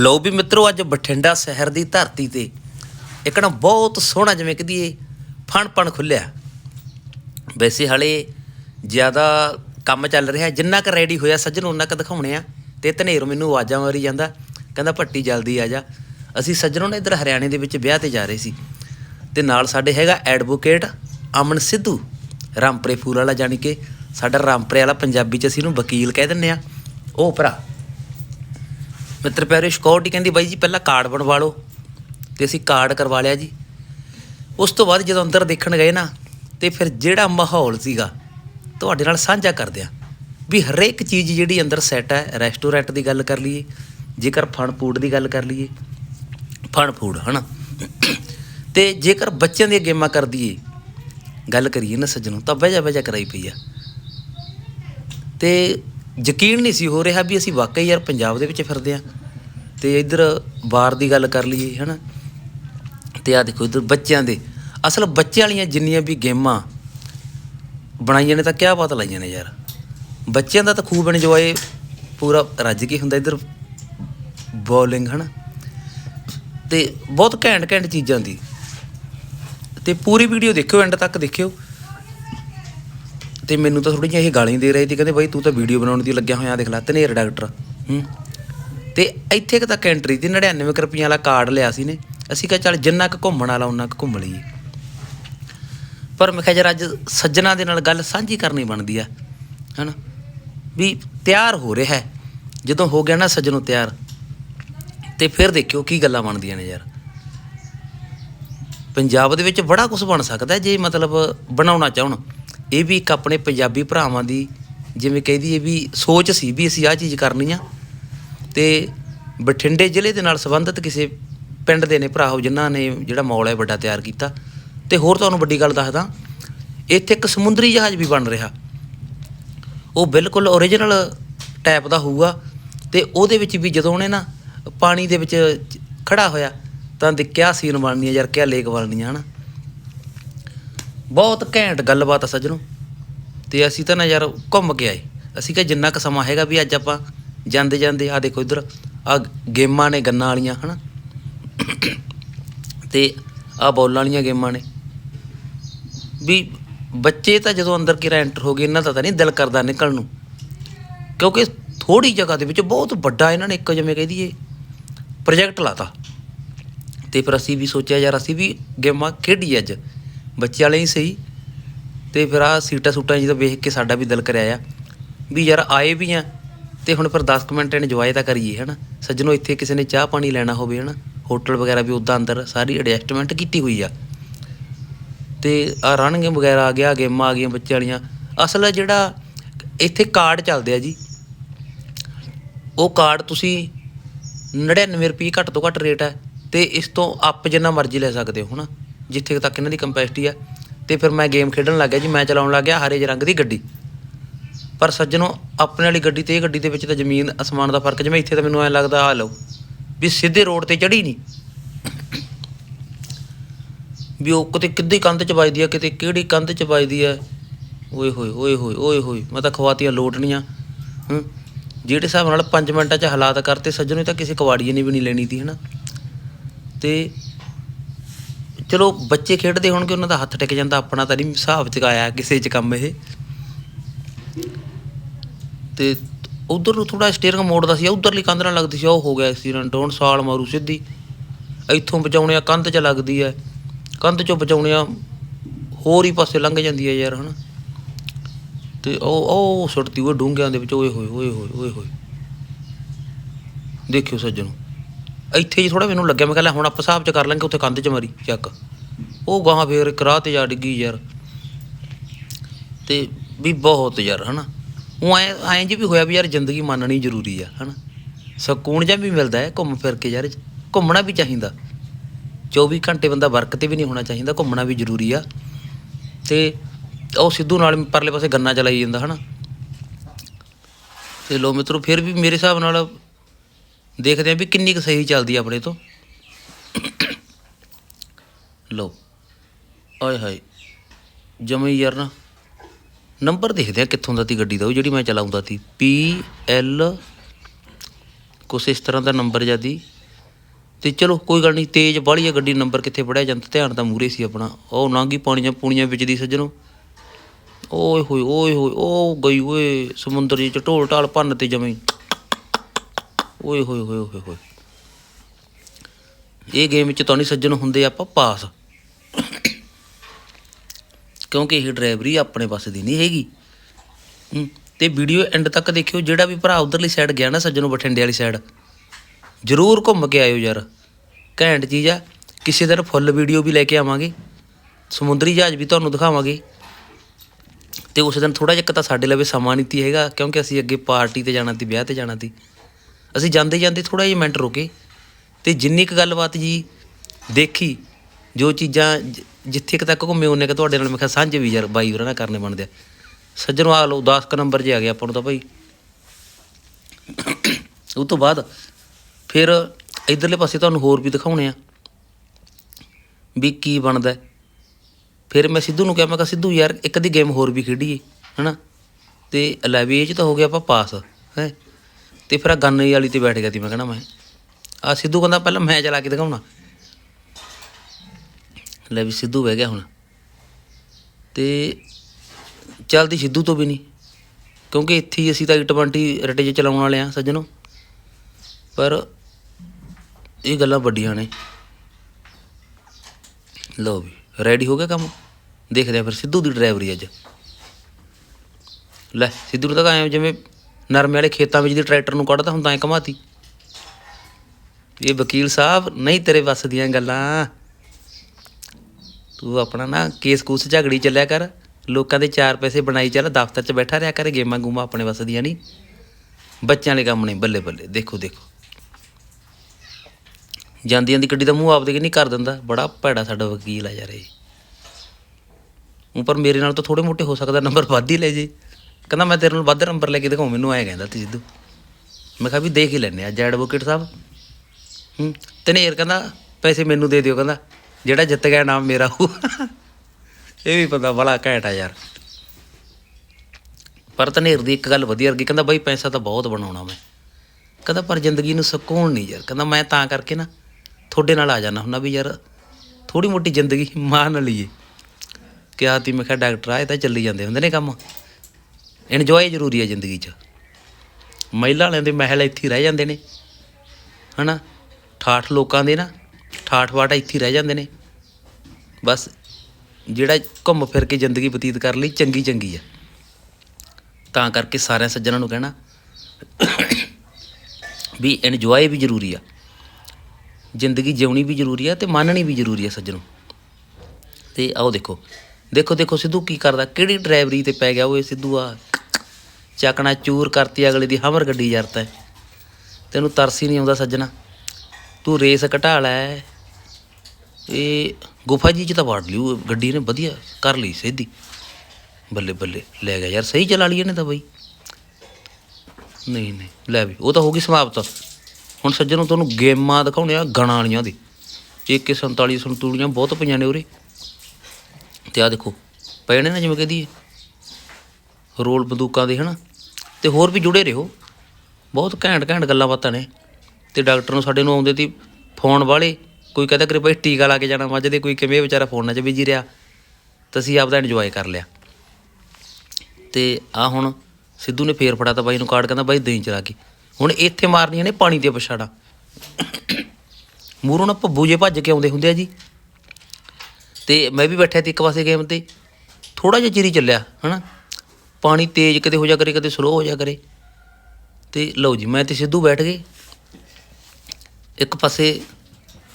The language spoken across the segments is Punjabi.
ਲਓ ਵੀ ਮਿੱਤਰੋ, ਅੱਜ ਬਠਿੰਡਾ ਸ਼ਹਿਰ ਦੀ ਧਰਤੀ ਤੇ ਇੱਕ ਨਾ ਬਹੁਤ ਸੋਹਣਾ ਜਿਵੇਂ ਕਹਦੀਏ ਫਣ ਫਣ ਖੁੱਲਿਆ। ਵੈਸੇ ਹਲੇ ਜ਼ਿਆਦਾ ਕੰਮ ਚੱਲ ਰਿਹਾ, ਜਿੰਨਾ ਕੁ ਰੈਡੀ ਹੋਇਆ ਸੱਜਣ ਉਹਨਾਂ ਕੁ ਦਿਖਾਉਣੇ ਆ। ਤੇ ਧਨੇਰ ਮੈਨੂੰ ਆਵਾਜ਼ਾਂ ਮਾਰੀ ਜਾਂਦਾ, ਕਹਿੰਦਾ, ਭੱਟੀ, ਜਲਦੀ ਆ ਜਾ। ਅਸੀਂ ਸੱਜਣੋਂ ਨੇ ਇੱਧਰ ਹਰਿਆਣੇ ਦੇ ਵਿੱਚ ਵਿਆਹ ਤੇ ਜਾ ਰਹੇ ਸੀ। ਤੇ ਨਾਲ ਸਾਡੇ ਹੈਗਾ ਐਡਵੋਕੇਟ ਅਮਨ ਸਿੱਧੂ, ਰਾਮਪਰੇ ਫੂਲ ਵਾਲਾ, ਜਾਣੀ ਕਿ ਸਾਡਾ ਰਾਮਪਰੇ ਵਾਲਾ ਪੰਜਾਬੀ ਚ ਅਸੀਂ ਇਹਨੂੰ ਵਕੀਲ ਕਹਿ ਦਿੰਨੇ ਆ। ਉਹ ਭਰਾ ਮਿੱਤਰ ਪਿਆਰੇ ਸਿਕਿਉਰਿਟੀ ਕਹਿੰਦੀ ਬਾਈ ਜੀ ਪਹਿਲਾਂ ਕਾਰਡ ਬਣਵਾ ਲਓ ਤੇ ਅਸੀਂ ਕਾਰਡ ਕਰਵਾ ਲਿਆ ਜੀ। ਉਸ ਤੋਂ ਬਾਅਦ ਜਦੋਂ ਅੰਦਰ ਦੇਖਣ ਗਏ ਨਾ, ਤੇ ਫਿਰ ਜਿਹੜਾ ਮਾਹੌਲ ਸੀਗਾ, ਤੁਹਾਡੇ ਨਾਲ ਸਾਂਝਾ ਕਰਦੇ ਆ ਵੀ ਹਰੇਕ ਚੀਜ਼ ਜਿਹੜੀ ਅੰਦਰ ਸੈੱਟ ਹੈ ਰੈਸਟੋਰੈਂਟ ਦੀ ਗੱਲ ਕਰ ਲਈਏ, ਜੇਕਰ ਫਨ ਫੂਡ ਦੀ ਗੱਲ ਕਰ ਲਈਏ ਫਨ ਫੂਡ ਹਨਾ? ਤੇ ਜੇਕਰ ਬੱਚਿਆਂ ਦੀਆਂ ਗੇਮਾਂ ਕਰ ਦਈਏ, ਗੱਲ ਕਰੀਏ ਨਾ ਸੱਜਣੋਂ, ਤਾਂ ਬਹਿਜਾ ਬਹਿਜਾ ਕਰਾਈ ਪਈ ਆ। ਤੇ ਯਕੀਨ ਨਹੀਂ ਸੀ ਹੋ ਰਿਹਾ ਵੀ ਅਸੀਂ ਵਾਕਈ ਯਾਰ ਪੰਜਾਬ ਦੇ ਵਿੱਚ ਫਿਰਦੇ ਆ ਤੇ ਇੱਧਰ ਬਾਰ ਦੀ ਗੱਲ ਕਰ ਲਈਏ, ਹਨਾ? ਤੇ ਆ ਦੇਖੋ ਇੱਧਰ ਬੱਚਿਆਂ ਦੇ। ਅਸਲ ਬੱਚਿਆਂ ਵਾਲੀਆਂ ਜਿੰਨੀਆਂ ਵੀ ਗੇਮਾਂ ਬਣਾਈਆਂ ਨੇ ਤਾਂ ਕਿਆ ਪਤਾ ਲਾਈਆਂ ਨੇ ਯਾਰ। ਬੱਚਿਆਂ ਦਾ ਤਾਂ ਖੂਬ ਇੰਜੋਏ ਪੂਰਾ ਰੱਜ ਕੇ ਹੁੰਦਾ ਇੱਧਰ ਬੋਲਿੰਗ ਹਨਾ? ਤੇ ਬਹੁਤ ਘੈਂਟ ਘੈਂਟ ਚੀਜ਼ਾਂ ਦੀ। ਤੇ ਪੂਰੀ ਵੀਡੀਓ ਦੇਖਿਓ ਐਂਡ ਤੱਕ ਦੇਖਿਓ। ਤੇ ਮੈਨੂੰ ਤਾਂ ਥੋੜੀ ਜਿਹੀ ਇਹ ਗਾਲੀਆਂ ਦੇ ਰਹੇ ਸੀ, ਕਹਿੰਦੇ ਬਾਈ ਤੂੰ ਤਾਂ ਵੀਡੀਓ ਬਣਾਉਣ ਦੀ ਲੱਗਿਆ ਹੋਇਆ, ਦੇਖ ਲੈ, ਧਨੇਰ ਡਾਕਟਰ। ਹੂੰ। ਤੇ ਇੱਥੇ ਕਿ ਤੱਕ ਐਂਟਰੀ ਦੀ 99 ਕੁ ਵਾਲਾ ਕਾਰਡ ਲਿਆ ਸੀ ਨੇ। ਅਸੀਂ ਕਿਹਾ ਚੱਲ ਜਿੰਨਾ ਕੁ ਘੁੰਮਣ ਵਾਲਾ ਉਹਨਾਂ ਕੁ ਘੁੰਮ ਲਈਏ। ਪਰ ਮੈਂ ਕਿਹਾ ਯਾਰ ਅੱਜ ਸੱਜਣਾ ਦੇ ਨਾਲ ਗੱਲ ਸਾਂਝੀ ਕਰਨੀ ਬਣਦੀ ਆ, ਹਨਾ? ਵੀ ਤਿਆਰ ਹੋ ਰਿਹਾ ਹੈ। ਜਦੋਂ ਹੋ ਗਿਆ ਨਾ ਸੱਜਣੋਂ ਤਿਆਰ, ਤੇ ਫਿਰ ਦੇਖਿਓ ਕੀ ਗੱਲਾਂ ਬਣਦੀਆਂ ਨੇ ਯਾਰ। ਪੰਜਾਬ ਦੇ ਵਿੱਚ ਬੜਾ ਕੁਝ ਬਣ ਸਕਦਾ ਜੇ ਮਤਲਬ ਬਣਾਉਣਾ ਚਾਹਣ। ਇਹ ਵੀ ਇੱਕ ਆਪਣੇ ਪੰਜਾਬੀ ਭਰਾਵਾਂ ਦੀ ਜਿਵੇਂ ਕਹਿ ਇਹ ਵੀ ਸੋਚ ਸੀ ਵੀ ਅਸੀਂ ਆਹ ਚੀਜ਼ ਕਰਨੀ ਆ। ਤੇ ਬਠਿੰਡੇ ਜ਼ਿਲ੍ਹੇ ਦੇ ਨਾਲ ਸੰਬੰਧਿਤ ਕਿਸੇ ਪਿੰਡ ਦੇ ਨੇ ਭਰਾਓ ਜਿਨ੍ਹਾਂ ਨੇ ਜਿਹੜਾ ਮੌਲ ਹੈ ਵੱਡਾ ਤਿਆਰ ਕੀਤਾ। ਤੇ ਹੋਰ ਤੁਹਾਨੂੰ ਵੱਡੀ ਗੱਲ ਦੱਸਦਾ, ਇੱਥੇ ਇੱਕ ਸਮੁੰਦਰੀ ਜਹਾਜ਼ ਵੀ ਬਣ ਰਿਹਾ। ਉਹ ਬਿਲਕੁਲ ਓਰੀਜਨਲ ਟਾਈਪ ਦਾ ਹੋਊਗਾ ਤੇ ਉਹਦੇ ਵਿੱਚ ਵੀ ਜਦੋਂ ਉਹਨੇ ਨਾ ਪਾਣੀ ਦੇ ਵਿੱਚ ਖੜਾ ਹੋਇਆ ਤਾਂ ਦੇਖਿਆ ਸੀਨ ਬਣਨੀ ਹੈ ਯਾਰ ਕਿਆ ਲੇਕ ਬਣਨੀ ਹੈ ਹਨਾ। ਬਹੁਤ ਘੈਂਟ ਗੱਲਬਾਤ ਆ ਸੱਜਣੋ। ਤੇ ਅਸੀਂ ਤਾਂ ਨਾ ਯਾਰ ਘੁੰਮ ਕੇ ਆਏ। ਅਸੀਂ ਕਿਹਾ ਜਿੰਨਾ ਕੁ ਸਮਾਂ ਹੈਗਾ ਵੀ ਅੱਜ ਆਪਾਂ ਜਾਂਦੇ ਜਾਂਦੇ ਆ ਦੇਖੋ ਇੱਧਰ ਆ ਗੇਮਾਂ ਨੇ ਗੰਨਾਂ ਵਾਲੀਆਂ, ਹਨਾ? ਤੇ ਆ ਬੋਲਾਂ ਵਾਲੀਆਂ ਗੇਮਾਂ ਨੇ। ਵੀ ਬੱਚੇ ਤਾਂ ਜਦੋਂ ਅੰਦਰ ਕਿਰਾ ਐਂਟਰ ਹੋ ਗਏ, ਇਹਨਾਂ ਦਾ ਤਾਂ ਨਹੀਂ ਦਿਲ ਕਰਦਾ ਨਿਕਲਣ ਨੂੰ। ਕਿਉਂਕਿ ਥੋੜੀ ਜਗ੍ਹਾ ਦੇ ਵਿੱਚ ਬਹੁਤ ਵੱਡਾ ਇਹਨਾਂ ਨੇ ਇੱਕ ਜਿਵੇਂ ਕਹਿ ਦਈਏ ਪ੍ਰੋਜੈਕਟ ਲਾਤਾ। ਤੇ ਫਿਰ ਅਸੀਂ ਵੀ ਸੋਚਿਆ ਯਾਰ ਅਸੀਂ ਵੀ ਗੇਮਾਂ ਖੇਡੀ ਅੱਜ। ਬੱਚੇ ਵਾਲੇ ਹੀ ਸਹੀ। ਤੇ ਫਿਰ ਆ ਸੀਟਾਂ ਸੂਟਾਂ ਜਦੋਂ ਵੇਖ ਕੇ ਸਾਡਾ ਵੀ ਦਿਲ ਕਰਿਆ ਆ, ਵੀ ਯਾਰ ਆਏ ਵੀ ਆ, ਤੇ ਹੁਣ ਫਿਰ 10 ਕੁ ਮਿੰਟ ਇੰਜੋਏ ਤਾਂ ਕਰੀਏ, ਹਨਾ। ਸੱਜਣੋ, ਇੱਥੇ ਕਿਸੇ ਨੇ ਚਾਹ ਪਾਣੀ ਲੈਣਾ ਹੋਵੇ, ਹਨਾ। ਹੋਟਲ ਵਗੈਰਾ ਵੀ ਉਦਾਂ ਅੰਦਰ ਸਾਰੀ ਐਡਜਸਟਮੈਂਟ ਕੀਤੀ ਹੋਈ ਆ। ਤੇ ਆ ਰਨਿੰਗ ਵਗੈਰਾ ਆ ਗਿਆ, ਗੇਮਾਂ ਆ ਗਈਆਂ ਬੱਚੇ ਵਾਲੀਆਂ। ਅਸਲ ਜਿਹੜਾ ਇੱਥੇ ਕਾਰਡ ਚੱਲਦੇ ਆ ਜੀ, ਉਹ ਕਾਰਡ ਤੁਸੀਂ 99 ਰੁਪਏ ਘੱਟ ਤੋਂ ਘੱਟ ਰੇਟ ਹੈ ਤੇ ਇਸ ਤੋਂ ਅਪ ਜਿੰਨਾ ਮਰਜ਼ੀ ਲੈ ਸਕਦੇ ਹੋ, ਹਨਾ। ਜਿੱਥੇ ਤੱਕ ਇਹਨਾਂ ਦੀ ਕੰਪੈਸਿਟੀ ਆ, ਤੇ ਫਿਰ ਮੈਂ ਗੇਮ ਖੇਡਣ ਲੱਗ ਗਿਆ ਜੀ, ਮੈਂ ਚਲਾਉਣ ਲੱਗ ਗਿਆ ਹਰੇ ਜਿਹੇ ਰੰਗ ਦੀ ਗੱਡੀ। ਪਰ ਸੱਜਣੋ, ਆਪਣੇ ਵਾਲੀ ਗੱਡੀ ਤੇ ਇਹ ਗੱਡੀ ਦੇ ਵਿੱਚ ਤਾਂ ਜ਼ਮੀਨ, ਅਸਮਾਨ ਦਾ ਫ਼ਰਕ ਜਿਵੇਂ ਇੱਥੇ ਤਾਂ ਮੈਨੂੰ ਐ ਲੱਗਦਾ ਆ ਲਓ, ਵੀ ਸਿੱਧੇ ਰੋਡ ਤੇ ਚੜੀ ਨਹੀਂ। ਵੀ ਉਹ ਕਿਤੇ ਕਿੱਦੀ ਕੰਧ ਚ ਵੱਜਦੀ ਆ, ਕਿਤੇ ਕਿਹੜੀ ਕੰਧ ਚ ਵੱਜਦੀ ਆ। ਓਏ ਹੋਏ ਓਏ ਹੋਏ ਓਏ ਹੋਏ, ਮੈਂ ਤਾਂ ਖਵਾਤੀਆਂ ਲੋਟਣੀਆਂ। ਹੂੰ, ਜਿਹੜੇ ਹਿਸਾਬ ਨਾਲ 5 ਮਿੰਟਾਂ ਚ ਹਾਲਾਤ ਕਰਤੇ, ਸੱਜਣੋ ਇਹ ਤਾਂ ਕਿਸੇ ਕਵਾੜੀਏ ਨੇ ਵੀ ਨਹੀਂ ਲੈਣੀ ਤੀ, ਹਨਾ। ਤੇ ਚਲੋ ਬੱਚੇ ਖੇਡਦੇ ਹੋਣਗੇ, ਉਹਨਾਂ ਦਾ ਹੱਥ ਟਿਕ ਜਾਂਦਾ, ਆਪਣਾ ਤਾਂ ਨਹੀਂ ਹਿਸਾਬ ਚ ਆਇਆ ਕਿਸੇ ਚ ਕੰਮ ਇਹ। ਤੇ ਉਧਰ ਨੂੰ ਥੋੜਾ ਸਟੀਅਰਿੰਗ ਮੋੜਦਾ ਸੀ, ਉਧਰਲੀ ਕੰਧ ਨਾਲ ਲੱਗਦੀ ਸੀ, ਉਹ ਹੋ ਗਿਆ ਐਕਸੀਡੈਂਟ ਹੁਣ ਸਾਲ ਮਾਰੂ ਸਿੱਧੀ। ਇੱਥੋਂ ਬਚਾਉਣੇ ਆ ਕੰਧ 'ਚ ਲੱਗਦੀ ਐ ਕੰਧ 'ਚੋਂ ਬਚਾਉਣੇ ਆ ਹੋਰ ਹੀ ਪਾਸੇ ਲੰਘ ਜਾਂਦੀ ਐ ਯਾਰ, ਹਨਾ। ਤੇ ਉਹ ਉਹ ਸੁੱਟਦੀ ਉਹ ਡੂੰਘਿਆਂ ਦੇ ਵਿੱਚ, ਓਏ ਹੋਏ ਓਏ ਹੋਏ ਓਏ ਹੋਏ। ਦੇਖਿਓ ਸੱਜਣੋ। ਇੱਥੇ ਜੀ ਥੋੜਾ ਮੈਨੂੰ ਲੱਗਿਆ, ਮੈਂ ਕਹਿੰਦਾ ਹੁਣ ਆਪਾਂ ਹਿਸਾਬ 'ਚ ਕਰ ਲਾਂਗੇ, ਉੱਥੇ ਕੰਧ 'ਚ ਮਾਰੀ, ਚੱਕ। ਉਹ ਗਾਹਾਂ ਫੇਰ ਇੱਕ ਰਾਹ ਤੇ ਜਾ ਡਿੱਗੀ ਯਾਰ। ਤੇ ਵੀ ਬਹੁਤ ਯਾਰ, ਹਨਾ। ਉਹ ਐ, ਐਂ ਜੀ ਵੀ ਹੋਇਆ ਵੀ ਯਾਰ ਜ਼ਿੰਦਗੀ ਮੰਨਣੀ ਜ਼ਰੂਰੀ ਆ, ਹਨਾ। ਸਕੂਨ ਜਿਹਾ ਵੀ ਮਿਲਦਾ ਹੈ ਘੁੰਮ ਫਿਰ ਕੇ ਯਾਰ, ਘੁੰਮਣਾ ਵੀ ਚਾਹੀਦਾ। 24 ਘੰਟੇ ਬੰਦਾ ਵਰਕ ਤੇ ਵੀ ਨਹੀਂ ਹੋਣਾ ਚਾਹੀਦਾ, ਘੁੰਮਣਾ ਵੀ ਜ਼ਰੂਰੀ ਆ। ਤੇ ਉਹ ਸਿੱਧੂ ਨਾਲ ਪਰਲੇ ਪਾਸੇ ਗੰਨਾ ਚਲਾਈ ਜਾਂਦਾ, ਹਨਾ। ਤੇ ਲੋ ਮਿੱਤਰੋ, ਫਿਰ ਵੀ ਮੇਰੇ ਹਿਸਾਬ ਨਾਲ ਦੇਖਦੇ ਆ ਵੀ ਕਿੰਨੀ ਕੁ ਸਹੀ ਚੱਲਦੀ ਆ ਆਪਣੇ ਤੋਂ। ਲੋ ਆਏ ਹਾਏ। ਜਮੇ ਯਾਰ ਨਾ। ਨੰਬਰ ਦੇਖਦੇ ਆ ਕਿੱਥੋਂ ਦਾ ਤੀ ਗੱਡੀ ਦਾ, ਉਹ ਜਿਹੜੀ ਮੈਂ ਚਲਾਉਂਦਾ ਤੀ। ਪੀ ਐਲ ਕੁਛ ਇਸ ਤਰ੍ਹਾਂ ਦਾ ਨੰਬਰ ਜਾਂਦੀ ਤੇ। ਚਲੋ, ਕੋਈ ਗੱਲ ਨਹੀਂ, ਤੇਜ਼ ਬਾਹਲੀ ਆ ਗੱਡੀ, ਨੰਬਰ ਕਿੱਥੇ ਪੜਿਆ ਜਾਂਦਾ, ਧਿਆਨ ਤਾਂ ਮੂਰੇ ਸੀ ਆਪਣਾ। ਉਹ ਨਾਂਗੀ ਪਾਣੀਆਂ ਪੂਣੀਆਂ ਵਿੱਚ ਦੀ ਸੱਜਣੋ। ਓਏ ਹੋਏ ਓਏ ਹੋਏ, ਉਹ ਗਈ ਓਏ, ਸਮੁੰਦਰ ਜੀ ਚ ਢੋਲ ਢਾਲ ਭੰਨ ਤੇ ਜਮੇ। ਓਏ ਹੋਏ ਹੋਏ ਹੋਏ ਹੋਏ। ਇਹ ਗੇਮ ਵਿੱਚ ਤਾਂ ਨਹੀਂ ਸੱਜਣ ਹੁੰਦੇ ਆਪਾਂ ਪਾਸ ਕਿਉਂਕਿ ਇਹ ਡਰਾਈਵਰੀ ਆਪਣੇ ਪਾਸੇ ਦੀ ਨਹੀਂ ਹੈਗੀ। ਹੂੰ, ਤੇ ਵੀਡੀਓ ਐਂਡ ਤੱਕ ਦੇਖਿਓ ਜਿਹੜਾ ਵੀ ਭਰਾ ਉਧਰਲੀ ਸਾਈਡ ਗਿਆ ਨਾ ਸੱਜਣੋਂ ਬਠਿੰਡੇ ਵਾਲੀ ਸਾਈਡ ਜ਼ਰੂਰ ਘੁੰਮ ਕੇ ਆਇਓ ਯਾਰ। ਘੈਂਟ ਚੀਜ਼ ਆ। ਕਿਸੇ ਦਿਨ ਫੁੱਲ ਵੀਡੀਓ ਵੀ ਲੈ ਕੇ ਆਵਾਂਗੇ। ਸਮੁੰਦਰੀ ਜਹਾਜ਼ ਵੀ ਤੁਹਾਨੂੰ ਦਿਖਾਵਾਂਗੇ। ਤੇ ਉਸ ਦਿਨ ਥੋੜਾ ਜਿਹਾ ਇੱਕ ਤਾਂ ਸਾਡੇ ਲਵੇ ਸਮਾਂ ਨਹੀਂ ਤੀ ਹੈਗਾ ਕਿਉਂਕਿ ਅਸੀਂ ਅੱਗੇ ਪਾਰਟੀ ਤੇ ਜਾਣਾ ਤੀ ਵਿਆਹ ਤੇ ਜਾਣਾ ਤੀ ਅਸੀਂ ਜਾਂਦੇ ਜਾਂਦੇ ਥੋੜਾ ਜਿਹਾ ਮਿੰਟ ਰੁਕੇ ਤੇ ਜਿੰਨੀ ਕੁ ਗੱਲਬਾਤ ਜੀ ਦੇਖੀ, ਜੋ ਚੀਜ਼ਾਂ ਜ- ਜਿੱਥੇ ਕੁ ਤੱਕ ਘੁੰਮੇ, ਉਹਨੇ ਕਿ ਤੁਹਾਡੇ ਨਾਲ ਮੈਂ ਕਿਹਾ ਸਾਂਝੇ ਵੀ ਯਾਰ ਬਾਈ ਹੋਰਾਂ ਨਾਲ ਕਰਨੇ ਬਣਦੇ ਆ। ਸੱਜਣੋ ਆ ਲਓ 10 ਕ ਨੰਬਰ 'ਚ ਆ ਗਿਆ ਆਪਾਂ ਨੂੰ ਤਾਂ ਭਾਈ। ਉਹ ਤੋਂ ਬਾਅਦ ਫਿਰ ਇਧਰਲੇ ਪਾਸੇ ਤੁਹਾਨੂੰ ਹੋਰ ਵੀ ਦਿਖਾਉਣੇ ਆ ਵੀ ਕੀ ਬਣਦਾ। ਫਿਰ ਮੈਂ ਸਿੱਧੂ ਨੂੰ ਕਿਹਾ, ਮੈਂ ਕਿਹਾ, ਸਿੱਧੂ ਯਾਰ ਇੱਕ ਦੀ ਗੇਮ ਹੋਰ ਵੀ ਖੇਡੀਏ, ਹਨਾ? ਤੇ ਲੈ ਵੀ ਇਹ 'ਚ ਤਾਂ ਹੋ ਗਿਆ ਆਪਾਂ ਪਾਸ ਹੈ? ਤੇ ਫਿਰ ਆ ਗੰਨੇ ਵਾਲੀ ਤੇ ਬੈਠ ਗਿਆ ਤੀ ਮੈਂ ਕਹਿਣਾ ਮੈਂ ਆ ਸਿੱਧੂ ਕਹਿੰਦਾ ਪਹਿਲਾਂ ਮੈਂ ਚਲਾ ਕੇ ਦਿਖਾਉਣਾ। ਲੈ ਵੀ ਸਿੱਧੂ ਬਹਿ ਗਿਆ ਹੁਣ। ਤੇ ਚੱਲਦੀ ਸਿੱਧੂ ਤੋਂ ਵੀ ਨਹੀਂ, ਕਿਉਂਕਿ ਇੱਥੇ ਹੀ ਅਸੀਂ ਤਾਂ E20 ਰਟੇ 'ਚ ਚਲਾਉਣ ਵਾਲੇ ਆ ਸੱਜਣੋ। ਪਰ ਇਹ ਗੱਲਾਂ ਵੱਡੀਆਂ ਨੇ। ਲਓ ਵੀ ਰੈਡੀ ਹੋ ਗਿਆ ਕੰਮ? ਦੇਖਦੇ ਆ ਫਿਰ ਸਿੱਧੂ ਦੀ ਡਰਾਈਵਰੀ ਅੱਜ। ਲੈ, ਸਿੱਧੂ ਨੂੰ ਤਾਂ ਐਂ ਜਿਵੇਂ ਨਰਮੇ ਵਾਲੇ ਖੇਤਾਂ ਵਿੱਚ ਦੀ ਟਰੈਕਟਰ ਨੂੰ ਕੱਢਦਾ ਹੁੰਦਾ, ਐ ਕਮਾਤੀ ਇਹ ਵਕੀਲ ਸਾਹਿਬ, ਨਹੀਂ ਤੇਰੇ ਵੱਸ ਦੀਆਂ ਗੱਲਾਂ। ਤੂੰ ਆਪਣਾ ਨਾ ਕੇਸ ਕੂਸ ਝਗੜੀ ਚੱਲਿਆ ਕਰ। ਲੋਕਾਂ ਦੇ ਚਾਰ ਪੈਸੇ ਬਣਾਈ ਚੱਲ, ਦਫ਼ਤਰ 'ਚ ਬੈਠਾ ਰਿਹਾ ਕਰ ਗੇਮਾਂ ਗੂਮਾਂ ਆਪਣੇ ਵੱਸ ਦੀਆਂ ਨਹੀਂ। ਬੱਚਿਆਂ ਵਾਲੇ ਕੰਮ ਨਹੀਂ, ਬੱਲੇ ਬੱਲੇ, ਦੇਖੋ ਦੇਖੋ। ਜਾਂਦੀ ਜਾਂਦੀ ਗੱਡੀ ਦਾ ਮੂੰਹ ਆਪਦੇ ਕਿ ਨਹੀਂ ਕਰ ਦਿੰਦਾ? ਬੜਾ ਭੈੜਾ ਸਾਡਾ ਵਕੀਲ ਆ ਯਾਰ ਇਹ। ਊਂ ਪਰ ਮੇਰੇ ਨਾਲ ਤਾਂ ਥੋੜੇ ਮੋਟੇ ਹੋ ਸਕਦਾ, ਨੰਬਰ ਵੱਧ ਹੀ ਲੈ ਜੇ। ਕਹਿੰਦਾ ਮੈਂ ਤੇਰੇ ਨਾਲ ਵੱਧ ਨੰਬਰ ਲੈ ਕੇ ਦਿਖਾਉ, ਮੈਨੂੰ ਐਂ ਕਹਿੰਦਾ ਤੇ ਸਿੱਧੂ। ਮੈਂ ਕਿਹਾ ਵੀ ਦੇਖ ਹੀ ਲੈਨੇ ਆ ਜੈਡ ਐਡਵੋਕੇਟ ਸਾਹਿਬ। ਹੂੰ, ਤਨੇਰ ਕਹਿੰਦਾ, ਪੈਸੇ ਮੈਨੂੰ ਦੇ ਦਿਓ ਕਹਿੰਦਾ, ਜਿਹੜਾ ਜਿੱਤ ਗਿਆ ਨਾਮ ਮੇਰਾ ਹੋ ਇਹ ਵੀ ਬੰਦਾ ਬੜਾ ਘੈਂਟ ਆ ਯਾਰ। ਪਰ ਤਨੇਰ ਦੀ ਇੱਕ ਗੱਲ ਵਧੀਆ ਲੱਗੀ, ਕਹਿੰਦਾ ਬਾਈ ਪੈਸਾ ਤਾਂ ਬਹੁਤ ਬਣਾਉਣਾ ਮੈਂ। ਕਹਿੰਦਾ ਪਰ ਜ਼ਿੰਦਗੀ ਨੂੰ ਸਕੂਨ ਨਹੀਂ ਯਾਰ, ਕਹਿੰਦਾ ਮੈਂ ਤਾਂ ਕਰਕੇ ਨਾ ਤੁਹਾਡੇ ਨਾਲ ਆ ਜਾਣਾ ਹੁੰਦਾ ਵੀ ਯਾਰ ਥੋੜੀ ਮੋਟੀ ਜ਼ਿੰਦਗੀ ਮਾਣ ਲਈਏ। ਕਿਹਾ ਤੀ, ਮੈਂ ਕਿਹਾ ਡਾਕਟਰ ਆ, ਇਹ ਤਾਂ ਚੱਲੀ ਜਾਂਦੇ ਹੁੰਦੇ ਨੇ ਕੰਮ। ਇੰਜੋਏ ਜ਼ਰੂਰੀ ਹੈ ਜ਼ਿੰਦਗੀ 'ਚ। ਮਹਿਲਾ ਵਾਲਿਆਂ ਦੇ ਮਹਿਲ ਇੱਥੇ ਰਹਿ ਜਾਂਦੇ ਨੇ। ਹਨਾ? ਠਾਠ ਲੋਕਾਂ ਦੇ ਨਾ, ਠਾਠ ਵਾਟ ਇੱਥੇ ਰਹਿ ਜਾਂਦੇ ਨੇ। ਬਸ ਜਿਹੜਾ ਘੁੰਮ ਫਿਰ ਕੇ ਜ਼ਿੰਦਗੀ ਬਤੀਤ ਕਰ ਲਈ ਚੰਗੀ ਚੰਗੀ ਆ। ਤਾਂ ਕਰਕੇ ਸਾਰਿਆਂ ਸੱਜਣਾਂ ਨੂੰ ਕਹਿਣਾ ਵੀ ਇੰਜੋਏ ਵੀ ਜ਼ਰੂਰੀ ਆ। ਜ਼ਿੰਦਗੀ ਜਿਉਣੀ ਵੀ ਜ਼ਰੂਰੀ ਆ ਤੇ ਮੰਨਣੀ ਵੀ ਜ਼ਰੂਰੀ ਆ ਸੱਜਣੋ। ਤੇ ਆਓ ਦੇਖੋ। ਦੇਖੋ ਦੇਖੋ ਸਿੱਧੂ ਕੀ ਕਰਦਾ, ਕਿਹੜੀ ਡਰਾਈਵਰੀ ਤੇ ਪੈ ਗਿਆ ਉਹ ਇਹ ਸਿੱਧੂ ਆ। ਚੱਕਣਾ ਚੂਰ ਕਰਤੀ ਅਗਲੇ ਦੀ ਹਮਰ ਗੱਡੀ ਯਾਰ ਤੈਂ। ਤੈਨੂੰ ਤਰਸ ਹੀ ਨਹੀਂ ਆਉਂਦਾ ਸੱਜਣਾ। ਤੂੰ ਰੇਸ ਘਟਾ ਲੈ। ਇਹ ਗੁਫਾ ਜੀ ਚ ਤਾਂ ਵੜ ਲਿਓ, ਗੱਡੀ ਨੇ ਵਧੀਆ ਕਰ ਲਈ ਸਿੱਧੀ। ਬੱਲੇ ਬੱਲੇ, ਲੈ ਗਿਆ ਯਾਰ, ਸਹੀ ਚਲਾ ਲਈ ਇਹਨੇ ਤਾਂ ਬਈ। ਨਹੀਂ ਨਹੀਂ, ਲੈ ਵੀ, ਉਹ ਤਾਂ ਹੋ ਗਈ ਸਮਾਪਤ। ਹੁਣ ਸੱਜਣੋਂ, ਤੁਹਾਨੂੰ ਗੇਮਾਂ ਦਿਖਾਉਣੇ ਆ, ਗਣਾਂ ਵਾਲੀਆਂ ਦੀ। ਇੱਕ 47 ਸੰਤੂਲੀਆਂ ਬਹੁਤ ਪਈਆਂ ਨੇ ਉਰੇ। ਤੇ ਆ ਦੇਖੋ, ਪਏ ਨੇ ਨਾ ਜਿਵੇਂ ਕਹਦੀ ਰੋਲ ਬੰਦੂਕਾਂ ਦੇ, ਹਨਾ? ਤੇ ਹੋਰ ਵੀ ਜੁੜੇ ਰਹੋ। ਬਹੁਤ ਘੈਂਟ ਘੈਂਟ ਗੱਲਾਂ ਬਾਤਾਂ ਨੇ। ਤੇ ਡਾਕਟਰ ਨੂੰ ਸਾਡੇ ਨੂੰ ਆਉਂਦੇ ਤੀ ਫੋਨ ਵਾਲੇ ਕੋਈ ਕਹਿੰਦਾ ਕਿ ਭਾਈ ਟੀਕਾ ਲਾ ਕੇ ਜਾਣਾ, ਮੱਝ ਦੇ ਕੋਈ ਕਿਵੇਂ ਵਿਚਾਰਾ ਫੋਨਾਂ 'ਚ ਬਿਜ਼ੀ ਰਿਹਾ। ਤਾਂ ਅਸੀਂ ਆਪਦਾ ਇੰਜੋਏ ਕਰ ਲਿਆ। ਤੇ ਆ ਹੁਣ ਸਿੱਧੂ ਨੇ ਫੇਰ ਫੜਾਤਾ ਬਾਈ ਨੂੰ ਕਾਰਡ, ਕਹਿੰਦਾ ਬਾਈ ਦੇਈ ਚਲਾ ਕੇ। ਹੁਣ ਇੱਥੇ ਮਾਰਨੀਆਂ ਨੇ ਪਾਣੀ ਦੇ ਪਛਾੜਾ ਮੂਰੋਂ ਨਾ ਭੱਬੂ ਜੇ ਭੱਜ ਕੇ ਆਉਂਦੇ ਹੁੰਦੇ ਆ ਜੀ। ਤੇ ਮੈਂ ਵੀ ਬੈਠਿਆ ਸੀ ਇੱਕ ਪਾਸੇ ਗੇਮ ਤੇ। ਥੋੜਾ ਜਿਹਾ ਚਿਰੀ ਚੱਲਿਆ, ਹਨਾ? ਪਾਣੀ ਤੇਜ਼ ਕਦੇ ਹੋ ਜਾ ਕਰੇ, ਕਦੇ ਸਲੋ ਹੋ ਜਾ ਕਰੇ। ਤੇ ਲਓ ਜੀ, ਮੈਂ ਤੇ ਸਿੱਧੂ ਬੈਠ ਗਏ। ਇੱਕ ਪਾਸੇ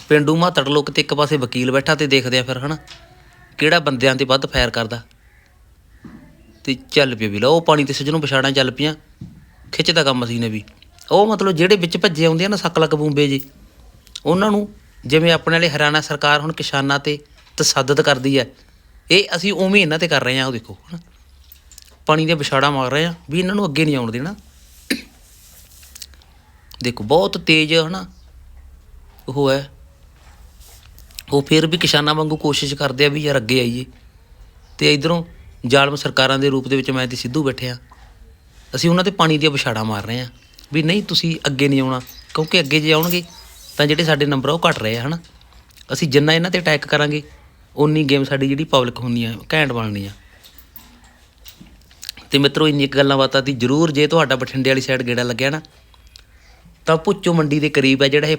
ਪਿੰਡੂ ਮਾਤੜ ਲੋਕ ਤੇ ਇੱਕ ਪਾਸੇ ਵਕੀਲ ਬੈਠਾ ਤੇ ਦੇਖਦੇ ਆ ਫਿਰ, ਹਨਾ, ਕਿਹੜਾ ਬੰਦਿਆਂ ਤੇ ਵੱਧ ਫਾਇਰ ਕਰਦਾ। ਤੇ ਚੱਲ ਪਿਆ ਵੀ ਲਓ ਉਹ ਪਾਣੀ ਤੇ ਸੱਜਣੋਂ ਪਛਾੜਾਂ ਚੱਲ ਪਈਆਂ। ਖਿੱਚਦਾ ਕੰਮ ਅਸੀਂ ਨੇ ਵੀ। ਉਹ ਮਤਲਬ ਜਿਹੜੇ ਵਿੱਚ ਭੱਜੇ ਆਉਂਦੇ ਆ ਨਾ ਸੱਕ ਲੱਕ ਬੂੰਬੇ ਜੀ, ਉਹਨਾਂ ਨੂੰ ਜਿਵੇਂ ਆਪਣੇ ਵਾਲੇ ਹਰਿਆਣਾ ਸਰਕਾਰ ਹੁਣ ਕਿਸਾਨਾਂ ਤੇ ਤਸੱਦਦ ਕਰਦੀ ਹੈ, ਇਹ ਅਸੀਂ ਉਵੇਂ ਇਹਨਾਂ ਤੇ ਕਰ ਰਹੇ ਹਾਂ ਉਹ ਦੇਖੋ, ਹਨਾ। ਪਾਣੀ ਦੇ ਵਿਛਾੜਾ ਮਾਰ ਰਹੇ ਆ, ਵੀ ਇਹਨਾਂ ਨੂੰ ਅੱਗੇ ਨਹੀਂ ਆਉਣ ਦੇਣਾ। ਦੇਖੋ, ਬਹੁਤ ਤੇਜ਼ ਹਨਾ। ਉਹ ਹੈ। ਉਹ ਫਿਰ ਵੀ ਕਿਸਾਨਾਂ ਵਾਂਗੂ ਕੋਸ਼ਿਸ਼ ਕਰਦੇ ਆ ਵੀ ਯਾਰ ਅੱਗੇ ਆਈਏ। ਤੇ ਇਧਰੋਂ ਜ਼ਾਲਮ ਸਰਕਾਰਾਂ ਦੇ ਰੂਪ ਦੇ ਵਿੱਚ ਮੈਂ ਤੇ ਸਿੱਧੂ ਬੈਠੇ ਆ। ਅਸੀਂ ਉਹਨਾਂ ਤੇ ਪਾਣੀ ਦੀਆਂ ਵਿਛਾੜਾ ਮਾਰ ਰਹੇ ਆ। ਵੀ ਨਹੀਂ, ਤੁਸੀਂ ਅੱਗੇ ਨਹੀਂ ਆਉਣਾ, ਕਿਉਂਕਿ ਅੱਗੇ ਜੇ ਆਉਣਗੇ, ਤਾਂ ਜਿਹੜੇ ਸਾਡੇ ਨੰਬਰ ਆ, ਉਹ ਘਟ ਰਹੇ ਆ, ਹਨਾ। ਅਸੀਂ ਜਿੰਨਾ ਇਹਨਾਂ ਤੇ ਅਟੈਕ ਕਰਾਂਗੇ ਉਨੀ ਗੇਮ ਸਾਡੀ ਜਿਹੜੀ ਪਬਲਿਕ ਹੁੰਦੀ ਆ, ਘੈਂਟ ਬਣਨੀ ਆ। ਤੇ ਮਿੱਤਰੋ ਇੰਨੀ ਇੱਕ ਗੱਲਾਂ ਬਾਤਾਂ ਦੀ ਜਰੂਰ ਜੇ ਤੁਹਾਡਾ ਬਠਿੰਡੇ ਵਾਲੀ ਸਾਈਡ ਗੇੜਾ ਲੱਗਿਆ ਨਾ, ਤਾਂ ਭੁੱਚੋ ਮੰਡੀ ਦੇ ਕਰੀਬ ਹੈ ਜਿਹੜਾ ਇਹ